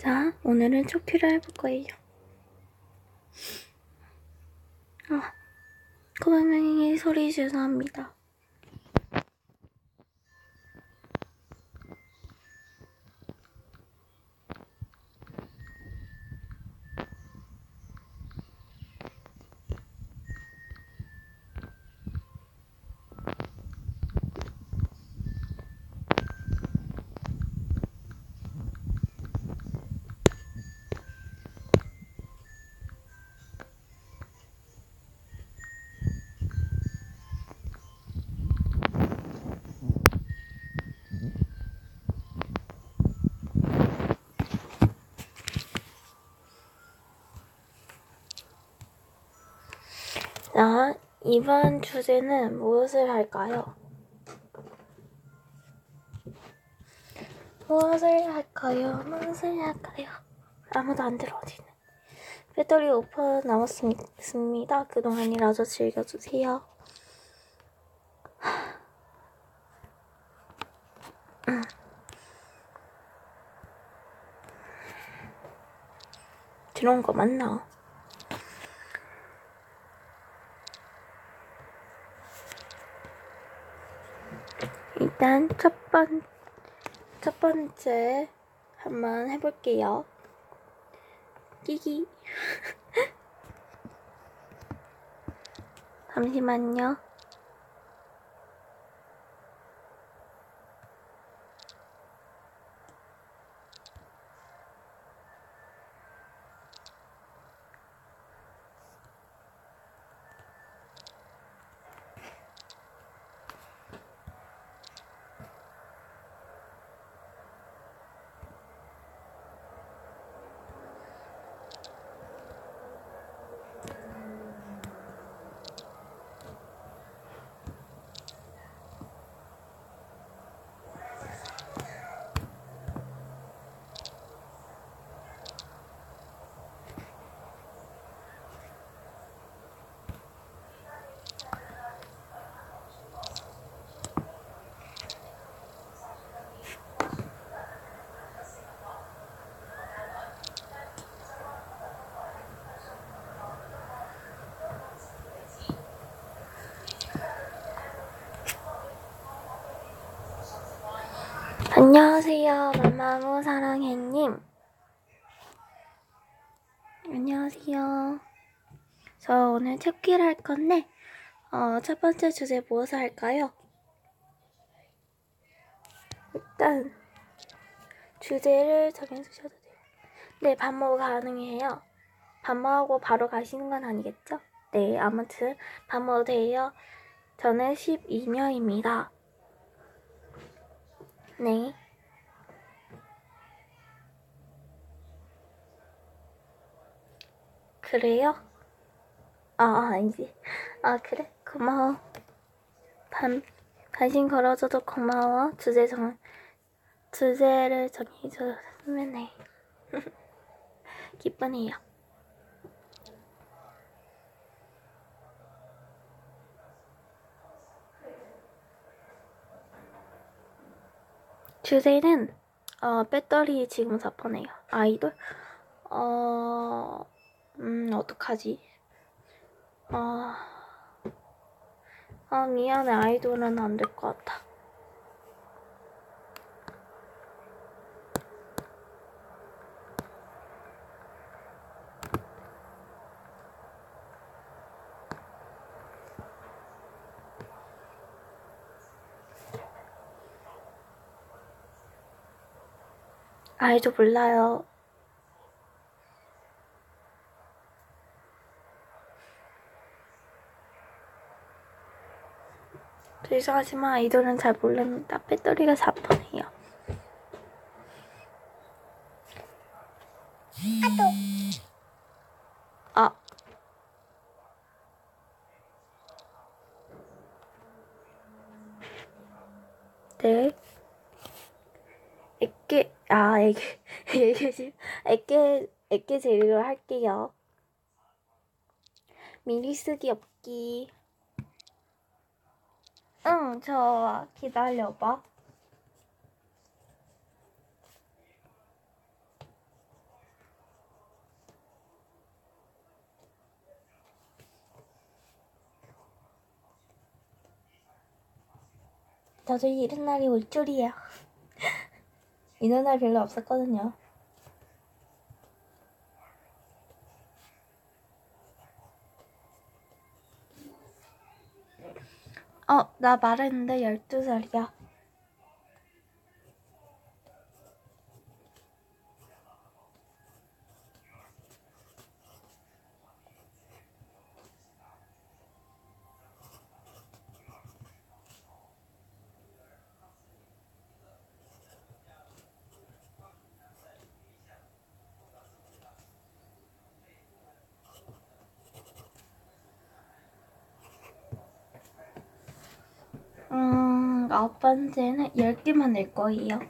자, 오늘은 초키를 해볼 거예요. 아, 고양이 소리 죄송합니다. 자, 이번 주제는 무엇을 할까요? 무엇을 할까요? 무엇을 할까요? 아무도 안 들어, 어디는. 배터리 5% 남았습니다. 그동안이라도 즐겨주세요. 음. 들어온 거 맞나? 일단 첫 번, 첫 번째 한번 해볼게요. 끼기. 잠시만요. 안녕하세요. 마마무 사랑해님. 안녕하세요. 저 오늘 책기를 할 건데, 어, 첫 번째 주제 무엇을 할까요? 일단, 주제를 정해주셔도 돼요. 네, 반모 가능해요. 반모하고 바로 가시는 건 아니겠죠? 네, 아무튼, 반모 돼요. 저는 12년입니다. 네. 그래요? 아, 아니지. 아, 그래? 고마워. 반, 관심 걸어줘도 고마워. 주제 정, 주제를 정해줬으면 해. 기쁘네요. 주제는 어, 배터리 지금 4%네요. 아이돌? 어, 음, 어떡하지? 어, 아, 미안해. 아이돌은 안 될 것 같아. 아이도 몰라요. 죄송하지만 아이돌은 잘 모릅니다. 배터리가 4%예요. 아. 네. 애깨 아 애깨 애깨 애깨 애깨 재료로 할게요. 미리 쓰기 없기. 응, 저 기다려봐. 다들 이런 날이 올 줄이야. 이런 날 별로 없었거든요. 어, 나 말했는데 12살이야. 음, 아홉 번째는 10개만 낼 거예요.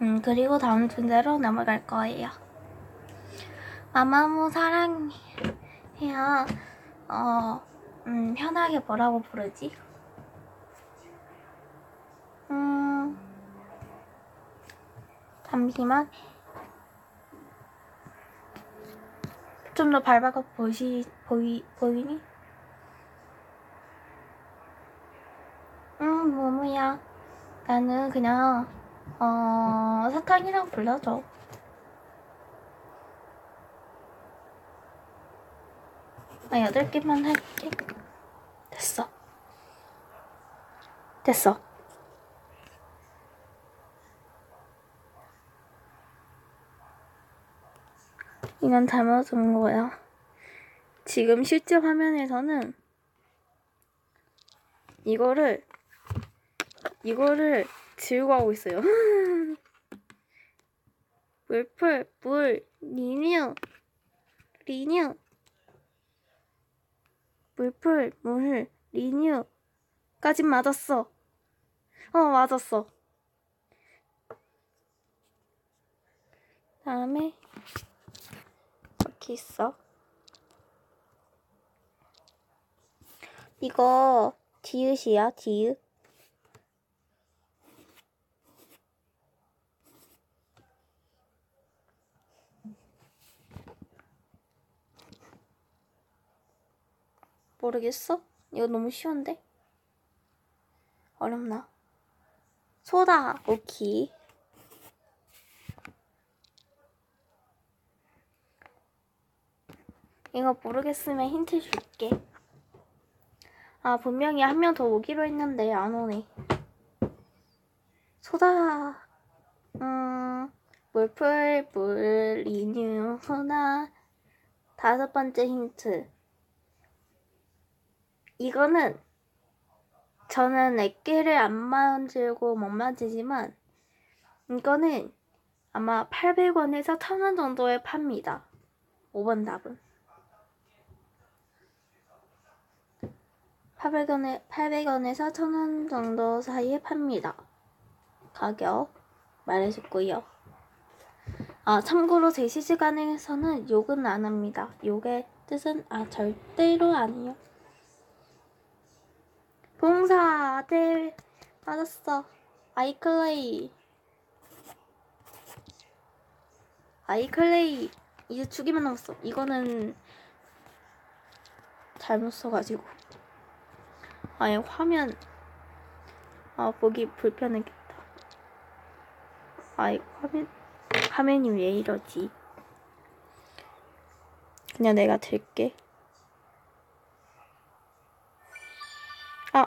음, 그리고 다음 주제로 넘어갈 거예요. 마마무 사랑해요. 어, 음, 편하게 뭐라고 부르지? 음, 잠시만. 좀 더 밟아가 보시, 보이, 보이니? 응, 뭐뭐야. 나는 그냥, 어, 사탕이랑 불러줘. 나 여덟 개만 할게. 됐어. 됐어. 이건 잘못 온 거야. 지금 실제 화면에서는 이거를 이거를 지우고 하고 있어요. 물풀, 물, 리뉴, 리뉴. 물풀, 물, 리뉴 까진 맞았어. 어, 맞았어. 다음에 이렇게 있어. 이거 디귿이야, 디귿. 모르겠어? 이거 너무 쉬운데? 어렵나? 소다, 오키. 이거 모르겠으면 힌트 줄게. 아, 분명히 한 명 더 오기로 했는데 안 오네. 소다, 음, 물풀, 물, 리뉴, 소다. 다섯 번째 힌트. 이거는 저는 액계를 안 만들고 못 만지지만 이거는 아마 800원에서 1000원 정도에 팝니다. 5번 답은. 800원에, 800원에서 1000원 정도 사이에 팝니다. 가격 말해줬고요. 아, 참고로 제 시시간에서는 욕은 안 합니다. 욕의 뜻은 아, 절대로 아니에요. 봉사, 네, 맞았어. 아이클레이. 아이클레이. 이제 두 개만 남았어. 이거는 잘못 써가지고. 아예 화면, 아, 보기 불편하겠다. 아이, 화면, 화면이 왜 이러지? 그냥 내가 들게.